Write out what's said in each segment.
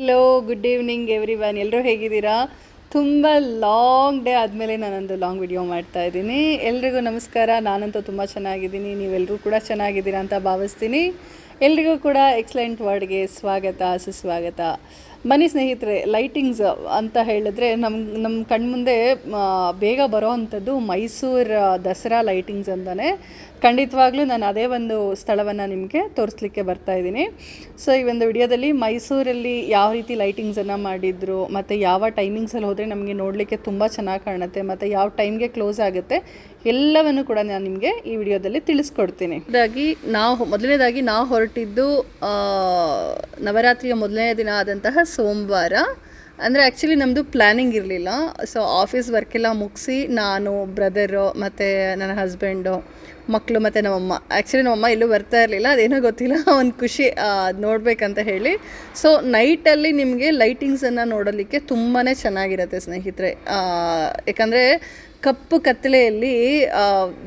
Hello good evening everyone ಎಲ್ಲರೂ ಹೇಗಿದ್ದೀರಾ? ತುಂಬ ಲಾಂಗ್ ಡೇ ಆದಮೇಲೆ ನಾನೊಂದು ಲಾಂಗ್ ವಿಡಿಯೋ ಮಾಡ್ತಾ ಇದ್ದೀನಿ. ಎಲ್ರಿಗೂ ನಮಸ್ಕಾರ. ನಾನಂತೂ ತುಂಬ ಚೆನ್ನಾಗಿದ್ದೀನಿ. ನೀವೆಲ್ಲರೂ ಕೂಡ ಚೆನ್ನಾಗಿದ್ದೀರಾ ಅಂತ ಭಾವಿಸ್ತೀನಿ. ಎಲ್ರಿಗೂ ಕೂಡ ಎಕ್ಸಲೆಂಟ್ ವರ್ಡ್ಗೆ ಸ್ವಾಗತ, ಸುಸ್ವಾಗತ. ಬನ್ನಿ ಸ್ನೇಹಿತರೆ ಲೈಟಿಂಗ್ಸ್ ಅಂತ ಹೇಳಿದ್ರೆ ನಮ್ಮ ನಮ್ಮ ಕಣ್ಮುಂದೆ ಬೇಗ ಬರೋ ಅಂಥದ್ದು ಮೈಸೂರು ದಸರಾ ಲೈಟಿಂಗ್ಸ್ ಅಂತಲೇ ಖಂಡಿತವಾಗ್ಲೂ ನಾನು ಅದೇ ಒಂದು ಸ್ಥಳವನ್ನು ನಿಮಗೆ ತೋರಿಸ್ಲಿಕ್ಕೆ ಬರ್ತಾ ಇದ್ದೀನಿ. ಸೊ ಈ ಒಂದು ವಿಡಿಯೋದಲ್ಲಿ ಮೈಸೂರಲ್ಲಿ ಯಾವ ರೀತಿ ಲೈಟಿಂಗ್ಸನ್ನು ಮಾಡಿದ್ರು, ಮತ್ತು ಯಾವ ಟೈಮಿಂಗ್ಸಲ್ಲಿ ಹೋದರೆ ನಮಗೆ ನೋಡಲಿಕ್ಕೆ ತುಂಬ ಚೆನ್ನಾಗಿ ಕಾಣುತ್ತೆ, ಮತ್ತು ಯಾವ ಟೈಮ್ಗೆ ಕ್ಲೋಸ್ ಆಗುತ್ತೆ ಎಲ್ಲವನ್ನು ಕೂಡ ನಾನು ನಿಮಗೆ ಈ ವಿಡಿಯೋದಲ್ಲಿ ತಿಳಿಸ್ಕೊಡ್ತೀನಿ. ಇದಾಗಿ ನಾವು ಮೊದಲನೇದಾಗಿ ನಾವು ಹೊರಟಿದ್ದು ನವರಾತ್ರಿಯ ಮೊದಲನೇ ದಿನ ಆದಂತಹ ಸೋಮವಾರ. ಅಂದರೆ ಆ್ಯಕ್ಚುಲಿ ನಮ್ಮದು ಪ್ಲ್ಯಾನಿಂಗ್ ಇರಲಿಲ್ಲ. ಸೊ ಆಫೀಸ್ ವರ್ಕೆಲ್ಲ ಮುಗಿಸಿ ನಾನು ಬ್ರದರು ಮತ್ತು ನನ್ನ ಹಸ್ಬೆಂಡು ಮಕ್ಕಳು ಮತ್ತು ನಮ್ಮಮ್ಮ. ಆ್ಯಕ್ಚುಲಿ ನಮ್ಮಮ್ಮ ಎಲ್ಲೂ ಬರ್ತಾ ಇರಲಿಲ್ಲ. ಅದೇನೋ ಗೊತ್ತಿಲ್ಲ. ಒಂದು ಖುಷಿ ನೋಡಬೇಕಂತ ಹೇಳಿ. ಸೊ ನೈಟಲ್ಲಿ ನಿಮಗೆ ಲೈಟಿಂಗ್ಸನ್ನು ನೋಡಲಿಕ್ಕೆ ತುಂಬಾ ಚೆನ್ನಾಗಿರುತ್ತೆ ಸ್ನೇಹಿತರೆ. ಯಾಕಂದರೆ ಕಪ್ಪು ಕತ್ತಲೆಯಲ್ಲಿ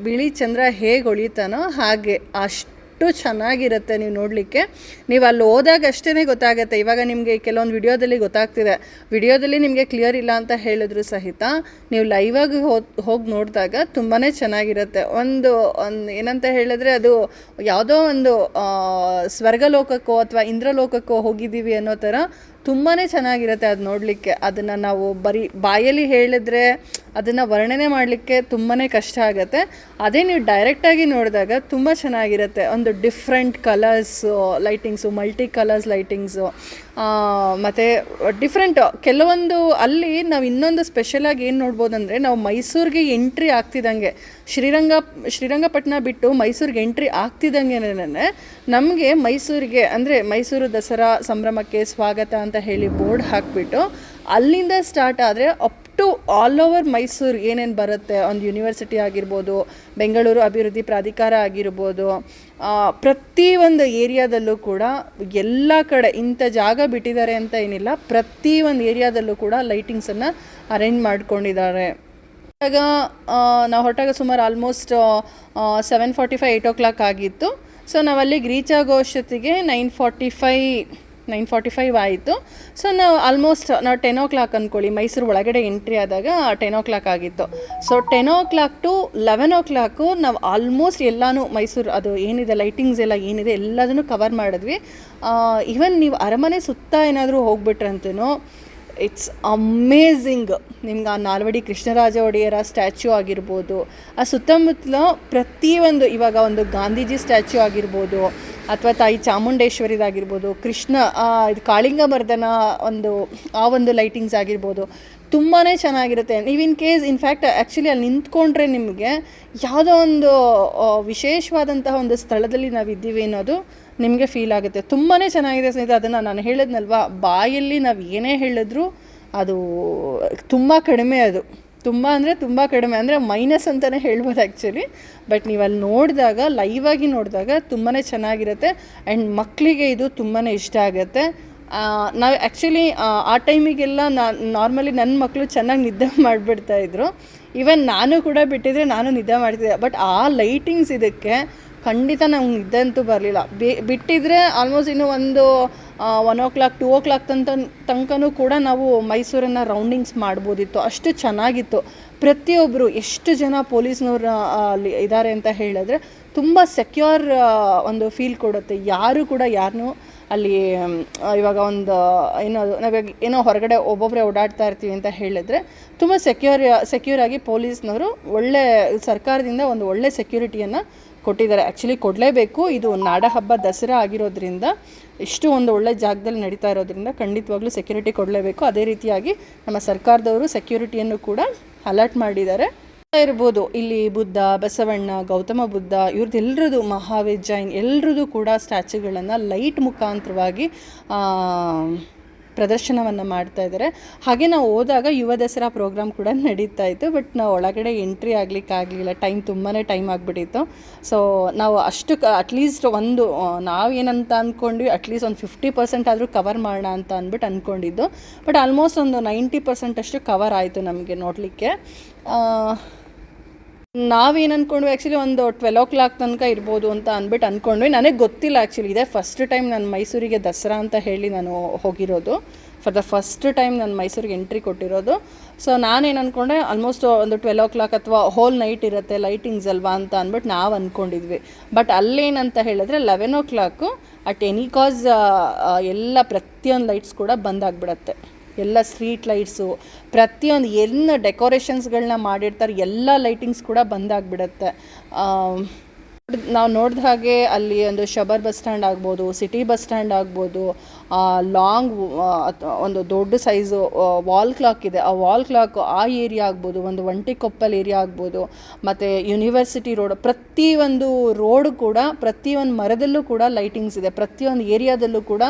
ಬಿಳಿ ಚಂದ್ರ ಹೇಗೆ ಹೊಳಿತಾನೋ ಹಾಗೆ. ಅಷ್ಟು ಚೆನ್ನಾಗಿರುತ್ತೆ ನೀವು ನೋಡಲಿಕ್ಕೆ. ನೀವು ಅಲ್ಲಿ ಹೋದಾಗ ಅಷ್ಟೇ ಗೊತ್ತಾಗುತ್ತೆ. ಇವಾಗ ನಿಮಗೆ ಕೆಲವೊಂದು ವಿಡಿಯೋದಲ್ಲಿ ಗೊತ್ತಾಗ್ತಿದೆ. ವಿಡಿಯೋದಲ್ಲಿ ನಿಮಗೆ ಕ್ಲಿಯರ್ ಇಲ್ಲ ಅಂತ ಹೇಳಿದ್ರು ಸಹಿತ ನೀವು ಲೈವಾಗಿ ಹೋಗಿ ನೋಡಿದಾಗ ತುಂಬಾ ಚೆನ್ನಾಗಿರುತ್ತೆ. ಒಂದು ಒಂದು ಏನಂತ ಹೇಳಿದ್ರೆ ಅದು ಯಾವುದೋ ಒಂದು ಸ್ವರ್ಗಲೋಕಕ್ಕೋ ಅಥವಾ ಇಂದ್ರಲೋಕಕ್ಕೋ ಹೋಗಿದ್ದೀವಿ ಅನ್ನೋ ಥರ ತುಂಬಾ ಚೆನ್ನಾಗಿರುತ್ತೆ ಅದು ನೋಡಲಿಕ್ಕೆ. ಅದನ್ನು ನಾವು ಬರೀ ಬಾಯಲ್ಲಿ ಹೇಳಿದ್ರೆ ಅದನ್ನು ವರ್ಣನೆ ಮಾಡಲಿಕ್ಕೆ ತುಂಬಾ ಕಷ್ಟ ಆಗುತ್ತೆ. ಅದೇ ನೀವು ಡೈರೆಕ್ಟಾಗಿ ನೋಡಿದಾಗ ತುಂಬ ಚೆನ್ನಾಗಿರುತ್ತೆ. ಒಂದು different colours lightings multi colours lightings ಮತ್ತು ಡಿಫ್ರೆಂಟ್ ಕೆಲವೊಂದು ಅಲ್ಲಿ ನಾವು ಇನ್ನೊಂದು ಸ್ಪೆಷಲಾಗಿ ಏನು ನೋಡ್ಬೋದು ಅಂದರೆ ನಾವು ಮೈಸೂರಿಗೆ ಎಂಟ್ರಿ ಆಗ್ತಿದ್ದಂಗೆ ಶ್ರೀರಂಗ ಶ್ರೀರಂಗಪಟ್ಟಣ ಬಿಟ್ಟು ಮೈಸೂರಿಗೆ ಎಂಟ್ರಿ ಆಗ್ತಿದ್ದಂಗೆ ನಮಗೆ ಮೈಸೂರಿಗೆ, ಅಂದರೆ ಮೈಸೂರು ದಸರಾ ಸಂಭ್ರಮಕ್ಕೆ ಸ್ವಾಗತ ಅಂತ ಹೇಳಿ ಬೋರ್ಡ್ ಹಾಕಿಬಿಟ್ಟು ಅಲ್ಲಿಂದ ಸ್ಟಾರ್ಟ್ ಆದರೆ up to all over Mysuru ಏನೇನು ಬರುತ್ತೆ. ಒಂದು ಯೂನಿವರ್ಸಿಟಿ ಆಗಿರ್ಬೋದು, ಬೆಂಗಳೂರು ಅಭಿವೃದ್ಧಿ ಪ್ರಾಧಿಕಾರ ಆಗಿರ್ಬೋದು ಪ್ರತಿಯೊಂದು ಏರಿಯಾದಲ್ಲೂ ಕೂಡ ಎಲ್ಲ ಕಡೆ ಇಂಥ ಜಾಗ ಬಿಟ್ಟಿದ್ದಾರೆ ಅಂತ ಏನಿಲ್ಲ. ಪ್ರತಿ ಒಂದು ಏರಿಯಾದಲ್ಲೂ ಕೂಡ ಲೈಟಿಂಗ್ಸನ್ನು ಅರೇಂಜ್ ಮಾಡ್ಕೊಂಡಿದ್ದಾರೆ. ಆಗ ನಾವು ಹೊರಟಾಗ ಸುಮಾರು almost seven forty five eight o'clock ಆಗಿತ್ತು. ಸೊ ನಾವು ಅಲ್ಲಿಗೆ ರೀಚ್ ಆಗೋ ಅಷ್ಟೊತ್ತಿಗೆ nine forty five nine forty five ಆಯಿತು. ಸೊ ನಾವು ಆಲ್ಮೋಸ್ಟ್ ನಾವು ಟೆನ್ ಓ ಕ್ಲಾಕ್ ಅಂದ್ಕೊಳ್ಳಿ ಮೈಸೂರು ಒಳಗಡೆ ಎಂಟ್ರಿ ಆದಾಗ ಟೆನ್ ಓ ಕ್ಲಾಕ್ ಆಗಿತ್ತು. So ten o'clock to eleven o'clock ನಾವು ಆಲ್ಮೋಸ್ಟ್ ಎಲ್ಲನೂ ಮೈಸೂರು, ಅದು ಏನಿದೆ ಲೈಟಿಂಗ್ಸ್ ಎಲ್ಲ ಏನಿದೆ, ಎಲ್ಲದನ್ನು ಕವರ್ ಮಾಡಿದ್ವಿ. ಈವನ್ ನೀವು ಅರಮನೆ ಸುತ್ತ ಏನಾದರೂ ಹೋಗ್ಬಿಟ್ರಂತೂ ಇಟ್ಸ್ ಅಮೇಝಿಂಗ್ ನಿಮ್ಗೆ ಆ ನಾಲ್ವಡಿ ಕೃಷ್ಣರಾಜ ಒಡೆಯರ ಸ್ಟ್ಯಾಚ್ಯೂ ಆಗಿರ್ಬೋದು, ಆ ಸುತ್ತಮುತ್ತಲ ಪ್ರತಿಯೊಂದು, ಇವಾಗ ಒಂದು ಗಾಂಧೀಜಿ ಸ್ಟ್ಯಾಚ್ಯೂ ಆಗಿರ್ಬೋದು ಅಥವಾ ತಾಯಿ ಚಾಮುಂಡೇಶ್ವರಿದಾಗಿರ್ಬೋದು, ಕೃಷ್ಣ ಇದು ಕಾಳಿಂಗ ಮರ್ದನ ಒಂದು, ಆ ಒಂದು ಲೈಟಿಂಗ್ಸ್ ಆಗಿರ್ಬೋದು ತುಂಬಾ ಚೆನ್ನಾಗಿರುತ್ತೆ. ನೀವು ಇನ್ ಕೇಸ್ ಇನ್ಫ್ಯಾಕ್ಟ್ ಆ್ಯಕ್ಚುಲಿ ಅಲ್ಲಿ ನಿಂತ್ಕೊಂಡ್ರೆ ನಿಮಗೆ ಯಾವುದೋ ಒಂದು ವಿಶೇಷವಾದಂತಹ ಒಂದು ಸ್ಥಳದಲ್ಲಿ ನಾವು ಇದ್ದೀವಿ ಅನ್ನೋದು ನಿಮಗೆ ಫೀಲ್ ಆಗುತ್ತೆ. ತುಂಬಾ ಚೆನ್ನಾಗಿದೆ ಸ್ನೇಹಿತರೆ, ಅದನ್ನು ನಾನು ಹೇಳಿದ್ನಲ್ವ? ಬಾಯಲ್ಲಿ ನಾವು ಏನೇ ಹೇಳಿದ್ರು ಅದು ತುಂಬ ಕಡಿಮೆ ಅದು. ತುಂಬ ಅಂದರೆ ತುಂಬ ಕಡಿಮೆ. ಅಂದರೆ ಮೈನಸ್ ಅಂತಲೇ ಹೇಳ್ಬೋದು ಆ್ಯಕ್ಚುಲಿ ಬಟ್ ನೀವು ಅಲ್ಲಿ ನೋಡಿದಾಗ ಲೈವಾಗಿ ನೋಡಿದಾಗ ತುಂಬಾ ಚೆನ್ನಾಗಿರುತ್ತೆ. ಆ್ಯಂಡ್ ಮಕ್ಕಳಿಗೆ ಇದು ತುಂಬಾ ಇಷ್ಟ ಆಗುತ್ತೆ. ನಾವು ಆ್ಯಕ್ಚುಲಿ ಆ ಟೈಮಿಗೆಲ್ಲ ನಾನು ನಾರ್ಮಲಿ ನನ್ನ ಮಕ್ಕಳು ಚೆನ್ನಾಗಿ ನಿದ್ದೆ ಮಾಡಿಬಿಡ್ತಾ ಇದ್ರು. ಈವನ್ ನಾನು ಕೂಡ ಬಿಟ್ಟಿದ್ರೆ ನಾನು ನಿದ್ದೆ ಮಾಡ್ತಿದ್ದೆ. ಬಟ್ ಆ ಲೈಟಿಂಗ್ಸ್ ಇದಕ್ಕೆ ಖಂಡಿತ ನಂಗೆ ನಿದ್ದೆ ಅಂತೂ ಬರಲಿಲ್ಲ ಬಿಟ್ಟಿದ್ರೆ ಆಲ್ಮೋಸ್ಟ್ ಇನ್ನು ಒಂದು one o'clock two o'clock ತನಕ, ತನಕನೂ ಕೂಡ ನಾವು ಮೈಸೂರನ್ನು ರೌಂಡಿಂಗ್ಸ್ ಮಾಡ್ಬೋದಿತ್ತು. ಅಷ್ಟು ಚೆನ್ನಾಗಿತ್ತು. ಪ್ರತಿಯೊಬ್ಬರು ಎಷ್ಟು ಜನ ಪೊಲೀಸ್ನವ್ರು ಅಲ್ಲಿ ಇದ್ದಾರೆ ಅಂತ ಹೇಳಿದ್ರೆ ತುಂಬ ಸೆಕ್ಯೂರ್ ಒಂದು ಫೀಲ್ ಕೊಡುತ್ತೆ. ಯಾರು ಕೂಡ ಯಾರನ್ನೂ ಅಲ್ಲಿ ಇವಾಗ ಒಂದು, ಏನೋ ನಾವಾಗ ಏನೋ ಹೊರಗಡೆ ಒಬ್ಬೊಬ್ಬರೇ ಓಡಾಡ್ತಾ ಇರ್ತೀವಿ ಅಂತ ಹೇಳಿದ್ರೆ ತುಂಬ ಸೆಕ್ಯೂರ್ ಸೆಕ್ಯೂರ್ ಆಗಿ ಪೊಲೀಸ್ನವರು ಒಳ್ಳೆ ಸರ್ಕಾರದಿಂದ ಒಂದು ಒಳ್ಳೆ ಸೆಕ್ಯೂರಿಟಿಯನ್ನು ಕೊಟ್ಟಿದ್ದಾರೆ. ಆ್ಯಕ್ಚುಲಿ ಕೊಡಲೇಬೇಕು. ಇದು ನಾಡ ಹಬ್ಬ ದಸರಾ ಆಗಿರೋದ್ರಿಂದ ಇಷ್ಟು ಒಂದು ಒಳ್ಳೆ ಜಾಗದಲ್ಲಿ ನಡೀತಾ ಇರೋದ್ರಿಂದ ಖಂಡಿತವಾಗ್ಲೂ ಸೆಕ್ಯೂರಿಟಿ ಕೊಡಲೇಬೇಕು. ಅದೇ ರೀತಿಯಾಗಿ ನಮ್ಮ ಸರ್ಕಾರದವರು ಸೆಕ್ಯೂರಿಟಿಯನ್ನು ಕೂಡ ಅಲರ್ಟ್ ಮಾಡಿದ್ದಾರೆ. ಇರ್ಬೋದು. ಇಲ್ಲಿ ಬುದ್ಧ, ಬಸವಣ್ಣ, ಗೌತಮ ಬುದ್ಧ ಇವ್ರದ್ದೆಲ್ಲರದು ಮಹಾವೀರ್ ಜೈನ್ ಎಲ್ಲರದು ಕೂಡ ಸ್ಟ್ಯಾಚ್ಯೂಗಳನ್ನು ಲೈಟ್ ಮುಖಾಂತರವಾಗಿ ಪ್ರದರ್ಶನವನ್ನು ಮಾಡ್ತಾ ಇದ್ದಾರೆ. ಹಾಗೆ ನಾವು ಹೋದಾಗ ಯುವ ದಸರಾ ಪ್ರೋಗ್ರಾಮ್ ಕೂಡ ನಡೀತಾ ಇತ್ತು. ಬಟ್ ನಾವು ಒಳಗಡೆ ಎಂಟ್ರಿ ಆಗಲಿಕ್ಕೆ ಆಗಲಿಲ್ಲ. ಟೈಮ್ ತುಂಬಾ ಟೈಮ್ ಆಗಿಬಿಟ್ಟಿತ್ತು. ಸೊ, ನಾವು ಅಷ್ಟು ಅಟ್ಲೀಸ್ಟ್ ಒಂದು ನಾವು ನಾವೇನಂತ ಅಂದ್ಕೊಂಡ್ವಿ ಅಟ್ಲೀಸ್ಟ್ ಒಂದು ಫಿಫ್ಟಿ ಪರ್ಸೆಂಟ್ ಆದರೂ ಕವರ್ ಮಾಡೋಣ ಅಂತ ಅಂದ್ಬಿಟ್ಟು ಅಂದ್ಕೊಂಡಿದ್ದು ಬಟ್ ಆಲ್ಮೋಸ್ಟ್ ಒಂದು ನೈಂಟಿ ಪರ್ಸೆಂಟ್ ಅಷ್ಟು ಕವರ್ ಆಯಿತು ನಮಗೆ ನೋಡಲಿಕ್ಕೆ. ನಾವೇನು ಅಂದ್ಕೊಂಡ್ವಿ ಆ್ಯಕ್ಚುಲಿ ಒಂದು ಟ್ವೆಲ್ ಓ ಕ್ಲಾಕ್ ತನಕ ಇರ್ಬೋದು ಅಂತ ಅಂದ್ಬಿಟ್ಟು ಅಂದ್ಕೊಂಡ್ವಿ ನನಗೆ ಗೊತ್ತಿಲ್ಲ ಆ್ಯಕ್ಚುಲಿ ಇದೇ ಫಸ್ಟ್ ಟೈಮ್ ನಾನು ಮೈಸೂರಿಗೆ ದಸರಾ ಅಂತ ಹೇಳಿ ನಾನು ಹೋಗಿರೋದು. ಫಾರ್ ದ ಫಸ್ಟ್ ಟೈಮ್ ನಾನು ಮೈಸೂರಿಗೆ ಎಂಟ್ರಿ ಕೊಟ್ಟಿರೋದು. ಸೊ ನಾನೇನು ಅಂದ್ಕೊಂಡೆ ಆಲ್ಮೋಸ್ಟ್ ಒಂದು ಟ್ವೆಲ್ ಓ ಕ್ಲಾಕ್ ಅಥವಾ ಹೋಲ್ ನೈಟ್ ಇರುತ್ತೆ ಲೈಟಿಂಗ್ಸ್ ಅಲ್ವಾ ಅಂತ ಅಂದ್ಬಿಟ್ಟು ನಾವು ಅಂದ್ಕೊಂಡಿದ್ವಿ ಬಟ್ ಅಲ್ಲೇನಂತ ಹೇಳಿದ್ರೆ eleven o'clock at any cost ಎಲ್ಲ ಪ್ರತಿಯೊಂದು ಲೈಟ್ಸ್ ಕೂಡ ಬಂದಾಗ್ಬಿಡತ್ತೆ ಎಲ್ಲ ಸ್ಟ್ರೀಟ್ ಲೈಟ್ಸು ಪ್ರತಿಯೊಂದು ಎಲ್ಲ ಡೆಕೋರೇಷನ್ಸ್ಗಳನ್ನ ಮಾಡಿರ್ತಾರೆ ಎಲ್ಲ ಲೈಟಿಂಗ್ಸ್ ಕೂಡ ಬಂದಾಗ್ಬಿಡತ್ತೆ. ನಾವು ನೋಡಿದ ಹಾಗೆ ಅಲ್ಲಿ ಒಂದು ಶಬರ್ ಬಸ್ ಸ್ಟ್ಯಾಂಡ್ ಆಗ್ಬೋದು, ಸಿಟಿ ಬಸ್ ಸ್ಟ್ಯಾಂಡ್ ಆಗ್ಬೋದು ಲಾಂಗ್ ಒಂದು ದೊಡ್ಡ ಸೈಜು ವಾಲ್ ಕ್ಲಾಕ್ ಇದೆ. ಆ ವಾಲ್ ಕ್ಲಾಕ್ ಆ ಏರಿಯಾ ಆಗ್ಬೋದು, ಒಂದು ಒಂಟಿಕೊಪ್ಪಲ್ ಏರಿಯಾ ಆಗ್ಬೋದು, ಮತ್ತು ಯೂನಿವರ್ಸಿಟಿ ರೋಡ್ ಪ್ರತಿಯೊಂದು ರೋಡ್ ಕೂಡ ಪ್ರತಿಯೊಂದು ಮರದಲ್ಲೂ ಕೂಡ ಲೈಟಿಂಗ್ಸ್ ಇದೆ. ಪ್ರತಿಯೊಂದು ಏರಿಯಾದಲ್ಲೂ ಕೂಡ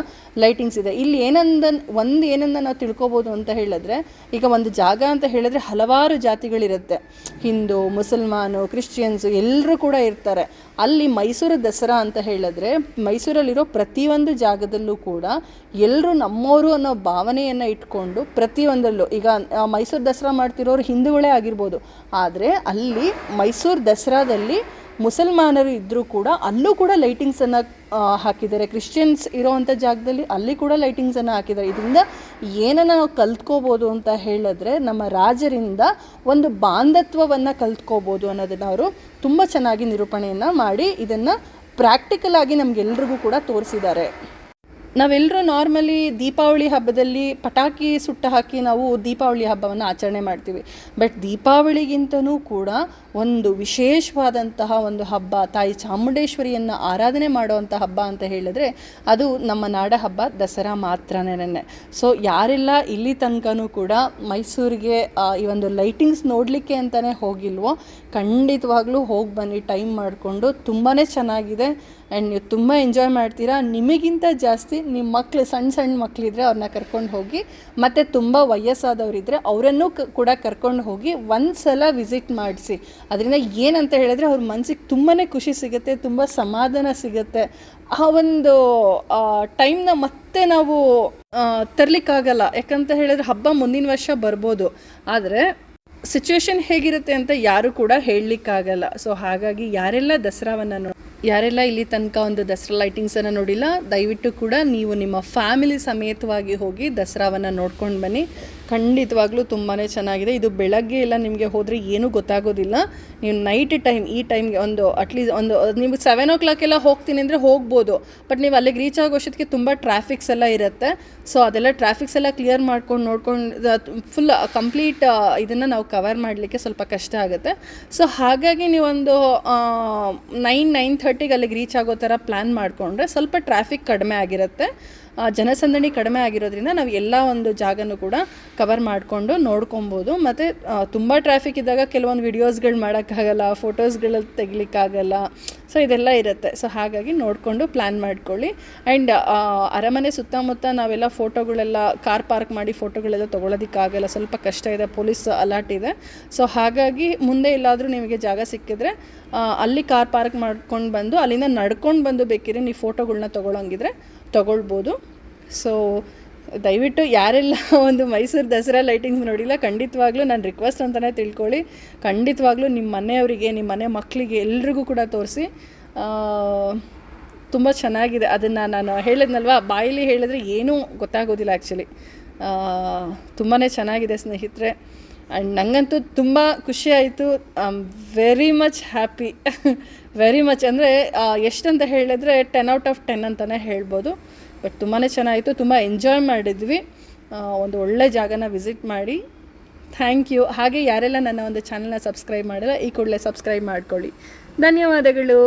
ಲೈಟಿಂಗ್ಸ್ ಇದೆ. ಇಲ್ಲಿ ಏನಂದ ಒಂದು ಏನಂದ ನಾವು ತಿಳ್ಕೊಬೋದು ಅಂತ ಹೇಳಿದ್ರೆ, ಈಗ ಒಂದು ಜಾಗ ಅಂತ ಹೇಳಿದ್ರೆ ಹಲವಾರು ಜಾತಿಗಳಿರುತ್ತೆ. ಹಿಂದೂ, ಮುಸಲ್ಮಾನು, ಕ್ರಿಶ್ಚಿಯನ್ಸು ಎಲ್ಲರೂ ಕೂಡ ಇರ್ತಾರೆ. ಅಲ್ಲಿ ಮೈಸೂರು ದಸರಾ ಅಂತ ಹೇಳಿದ್ರೆ ಮೈಸೂರಲ್ಲಿರೋ ಪ್ರತಿಯೊಂದು ಜಾಗದಲ್ಲೂ ಕೂಡ ಎಲ್ಲರೂ ನಮ್ಮವರು ಅನ್ನೋ ಭಾವನೆಯನ್ನು ಇಟ್ಕೊಂಡು ಪ್ರತಿಯೊಂದರಲ್ಲೂ, ಈಗ ಮೈಸೂರು ದಸರಾ ಮಾಡ್ತಿರೋರು ಹಿಂದೂಗಳೇ ಆಗಿರ್ಬೋದು. ಆದರೆ ಅಲ್ಲಿ ಮೈಸೂರು ದಸರಾದಲ್ಲಿ ಮುಸಲ್ಮಾನರು ಇದ್ದರೂ ಕೂಡ ಅಲ್ಲೂ ಕೂಡ ಲೈಟಿಂಗ್ಸನ್ನು ಹಾಕಿದ್ದಾರೆ. ಕ್ರಿಶ್ಚಿಯನ್ಸ್ ಇರೋವಂಥ ಜಾಗದಲ್ಲಿ ಅಲ್ಲಿ ಕೂಡ ಲೈಟಿಂಗ್ಸನ್ನು ಹಾಕಿದ್ದಾರೆ. ಇದರಿಂದ ಏನನ್ನು ನಾವು ಕಲ್ತ್ಕೋಬೋದು ಅಂತ ಹೇಳಿದ್ರೆ ನಮ್ಮ ರಾಜರಿಂದ ಒಂದು ಬಾಂಧತ್ವವನ್ನು ಕಲ್ತ್ಕೋಬೋದು ಅನ್ನೋದನ್ನು ಅವರು ತುಂಬ ಚೆನ್ನಾಗಿ ನಿರೂಪಣೆಯನ್ನು ಮಾಡಿ ಇದನ್ನು ಪ್ರಾಕ್ಟಿಕಲ್ ಆಗಿ ನಮಗೆಲ್ರಿಗೂ ಕೂಡ ತೋರಿಸಿದ್ದಾರೆ. ನಾವೆಲ್ಲರೂ ನಾರ್ಮಲಿ ದೀಪಾವಳಿ ಹಬ್ಬದಲ್ಲಿ ಪಟಾಕಿ ಸುಟ್ಟ ಹಾಕಿ ನಾವು ದೀಪಾವಳಿ ಹಬ್ಬವನ್ನು ಆಚರಣೆ ಮಾಡ್ತೀವಿ. ಬಟ್ ದೀಪಾವಳಿಗಿಂತನೂ ಕೂಡ ಒಂದು ವಿಶೇಷವಾದಂತಹ ಒಂದು ಹಬ್ಬ, ತಾಯಿ ಚಾಮುಂಡೇಶ್ವರಿಯನ್ನು ಆರಾಧನೆ ಮಾಡುವಂಥ ಹಬ್ಬ ಅಂತ ಹೇಳಿದ್ರೆ ಅದು ನಮ್ಮ ನಾಡ ಹಬ್ಬ ದಸರಾ ಮಾತ್ರನೇ ಸೊ ಯಾರೆಲ್ಲ ಇಲ್ಲಿ ತನಕನೂ ಕೂಡ ಮೈಸೂರಿಗೆ ಈ ಒಂದು ಲೈಟಿಂಗ್ಸ್ ನೋಡಲಿಕ್ಕೆ ಅಂತಲೇ ಹೋಗಿಲ್ವೋ, ಖಂಡಿತವಾಗ್ಲೂ ಹೋಗಿ ಬನ್ನಿ ಟೈಮ್ ಮಾಡಿಕೊಂಡು ತುಂಬಾ ಚೆನ್ನಾಗಿದೆ. ಆ್ಯಂಡ್ ನೀವು ತುಂಬ ಎಂಜಾಯ್ ಮಾಡ್ತೀರಾ. ನಿಮಗಿಂತ ಜಾಸ್ತಿ ನಿಮ್ಮ ಮಕ್ಕಳು ಸಣ್ಣ ಸಣ್ಣ ಮಕ್ಕಳಿದ್ರೆ ಅವ್ರನ್ನ ಕರ್ಕೊಂಡು ಹೋಗಿ, ಮತ್ತು ತುಂಬ ವಯಸ್ಸಾದವರಿದ್ದರೆ ಅವರನ್ನು ಕೂಡ ಕರ್ಕೊಂಡು ಹೋಗಿ ಒಂದು ಸಲ ವಿಸಿಟ್ ಮಾಡಿಸಿ. ಅದರಿಂದ ಏನಂತ ಹೇಳಿದ್ರೆ ಅವ್ರ ಮನಸ್ಸಿಗೆ ತುಂಬಾ ಖುಷಿ ಸಿಗುತ್ತೆ, ತುಂಬ ಸಮಾಧಾನ ಸಿಗುತ್ತೆ. ಆ ಒಂದು ಟೈಮ್ನ ಮತ್ತೆ ನಾವು ತರಲಿಕ್ಕಾಗಲ್ಲ. ಯಾಕಂತ ಹೇಳಿದ್ರೆ ಹಬ್ಬ ಮುಂದಿನ ವರ್ಷ ಬರ್ಬೋದು. ಆದರೆ ಸಿಚುವೇಶನ್ ಹೇಗಿರುತ್ತೆ ಅಂತ ಯಾರು ಕೂಡ ಹೇಳಲಿಕ್ಕಾಗಲ್ಲ. ಸೊ ಹಾಗಾಗಿ ಯಾರೆಲ್ಲ ದಸರಾವನ್ನು ಯಾರೆಲ್ಲ ಇಲ್ಲಿ ತನಕ ಒಂದು ದಸರಾ ಲೈಟಿಂಗ್ಸನ್ನು ನೋಡಿಲ್ಲ, ದಯವಿಟ್ಟು ಕೂಡ ನೀವು ನಿಮ್ಮ ಫ್ಯಾಮಿಲಿ ಸಮೇತವಾಗಿ ಹೋಗಿ ದಸರಾವನ್ನು ನೋಡ್ಕೊಂಡು ಬನ್ನಿ. ಖಂಡಿತವಾಗ್ಲೂ ತುಂಬಾ ಚೆನ್ನಾಗಿದೆ. ಇದು ಬೆಳಗ್ಗೆ ಎಲ್ಲ ನಿಮಗೆ ಹೋದರೆ ಏನೂ ಗೊತ್ತಾಗೋದಿಲ್ಲ. ನೀವು ನೈಟ್ ಟೈಮ್ ಈ ಟೈಮ್ಗೆ ಒಂದು ಅಟ್ಲೀಸ್ಟ್ ಒಂದು ನಿಮಗೆ ಸೆವೆನ್ ಓ ಕ್ಲಾಕ್ ಎಲ್ಲ ಹೋಗ್ತೀನಿ ಅಂದರೆ ಹೋಗ್ಬೋದು. ಬಟ್ ನೀವು ಅಲ್ಲಿಗೆ ರೀಚ್ ಆಗೋಷ್ಟೊತ್ತಿಗೆ ತುಂಬ ಟ್ರಾಫಿಕ್ಸ್ ಎಲ್ಲ ಇರುತ್ತೆ. ಸೊ ಅದೆಲ್ಲ ಟ್ರಾಫಿಕ್ಸ್ ಎಲ್ಲ ಕ್ಲಿಯರ್ ಮಾಡ್ಕೊಂಡು, ನೋಡ್ಕೊಂಡು ಫುಲ್ ಕಂಪ್ಲೀಟ್ ಇದನ್ನು ನಾವು ಕವರ್ ಮಾಡಲಿಕ್ಕೆ ಸ್ವಲ್ಪ ಕಷ್ಟ ಆಗುತ್ತೆ. ಸೊ ಹಾಗಾಗಿ ನೀವೊಂದು ನೈನ್ ನೈನ್ ಥರ್ಟಿಗೆ ಅಲ್ಲಿಗೆ ರೀಚ್ ಆಗೋ ಥರ ಪ್ಲ್ಯಾನ್ ಮಾಡಿಕೊಂಡ್ರೆ ಸ್ವಲ್ಪ ಟ್ರಾಫಿಕ್ ಕಡಿಮೆ ಆಗಿರುತ್ತೆ. ಜನಸಂದಣಿ ಕಡಿಮೆ ಆಗಿರೋದ್ರಿಂದ ನಾವು ಎಲ್ಲ ಒಂದು ಜಾಗನೂ ಕೂಡ ಕವರ್ ಮಾಡಿಕೊಂಡು ನೋಡ್ಕೊಬೋದು. ಮತ್ತು ತುಂಬ ಟ್ರಾಫಿಕ್ ಇದ್ದಾಗ ಕೆಲವೊಂದು ವಿಡಿಯೋಸ್ಗಳು ಮಾಡೋಕ್ಕಾಗಲ್ಲ ಫೋಟೋಸ್ಗಳಲ್ಲಿ ತೆಗಿಲಿಕ್ಕಾಗಲ್ಲ. ಸೊ ಇದೆಲ್ಲ ಇರುತ್ತೆ. ಸೊ ಹಾಗಾಗಿ ನೋಡಿಕೊಂಡು ಪ್ಲ್ಯಾನ್ ಮಾಡ್ಕೊಳ್ಳಿ. ಆ್ಯಂಡ್ ಅರಮನೆ ಸುತ್ತಮುತ್ತ ನಾವೆಲ್ಲ ಫೋಟೋಗಳೆಲ್ಲ ಕಾರ್ ಪಾರ್ಕ್ ಮಾಡಿ ಫೋಟೋಗಳೆಲ್ಲ ತೊಗೊಳೋದಕ್ಕಾಗಲ್ಲ. ಸ್ವಲ್ಪ ಕಷ್ಟ ಇದೆ ಪೊಲೀಸ್ ಅಲರ್ಟ್ ಇದೆ. ಸೊ ಹಾಗಾಗಿ ಮುಂದೆ ಎಲ್ಲಾದರೂ ನಿಮಗೆ ಜಾಗ ಸಿಕ್ಕಿದ್ರೆ ಅಲ್ಲಿ ಕಾರ್ ಪಾರ್ಕ್ ಮಾಡ್ಕೊಂಡು ಬಂದು, ಅಲ್ಲಿಂದ ನಡ್ಕೊಂಡು ಬಂದು ಬೇಕಿದ್ರೆ ನೀವು ಫೋಟೋಗಳ್ನ ತೊಗೊಳಂಗಿದ್ರೆ ತೊಗೊಳ್ಬೋದು. ಸೊ ದಯವಿಟ್ಟು ಯಾರೆಲ್ಲ ಒಂದು ಮೈಸೂರು ದಸರಾ ಲೈಟಿಂಗ್ಸ್ ನೋಡಿಲ್ಲ, ಖಂಡಿತವಾಗ್ಲೂ ನಾನು ರಿಕ್ವೆಸ್ಟ್ ಅಂತಲೇ ತಿಳ್ಕೊಳ್ಳಿ. ಖಂಡಿತವಾಗ್ಲೂ ನಿಮ್ಮ ಮನೆಯವರಿಗೆ ನಿಮ್ಮ ಮನೆ ಮಕ್ಕಳಿಗೆ ಎಲ್ರಿಗೂ ಕೂಡ ತೋರಿಸಿ. ತುಂಬ ಚೆನ್ನಾಗಿದೆ. ಅದನ್ನು ನಾನು ಹೇಳಿದ್ನಲ್ವ, ಬಾಯಲ್ಲಿ ಹೇಳಿದ್ರೆ ಏನೂ ಗೊತ್ತಾಗೋದಿಲ್ಲ ಆ್ಯಕ್ಚುಲಿ ತುಂಬಾ ಚೆನ್ನಾಗಿದೆ ಸ್ನೇಹಿತರೆ. ಆ್ಯಂಡ್ ನನಗಂತೂ ತುಂಬ ಖುಷಿ ಆಯಿತು. I am very much happy very much ಅಂದರೆ ಎಷ್ಟಂತ ಹೇಳಿದ್ರೆ ಟೆನ್ ಔಟ್ ಆಫ್ ಟೆನ್ ಅಂತಲೇ ಹೇಳ್ಬೋದು. ಬಟ್ ತುಂಬಾ ಚೆನ್ನಾಗಿತ್ತು. ತುಂಬ ಎಂಜಾಯ್ ಮಾಡಿದ್ವಿ. ಒಂದು ಒಳ್ಳೆ ಜಾಗನ ವಿಸಿಟ್ ಮಾಡಿ. ಥ್ಯಾಂಕ್ ಯು ಹಾಗೆ ಯಾರೆಲ್ಲ ನನ್ನ ಒಂದು ಚಾನಲ್ನ ಸಬ್ಸ್ಕ್ರೈಬ್ ಮಾಡಿಲ್ಲ, ಈ ಕೂಡಲೇ ಸಬ್ಸ್ಕ್ರೈಬ್ ಮಾಡ್ಕೊಳ್ಳಿ. ಧನ್ಯವಾದಗಳು.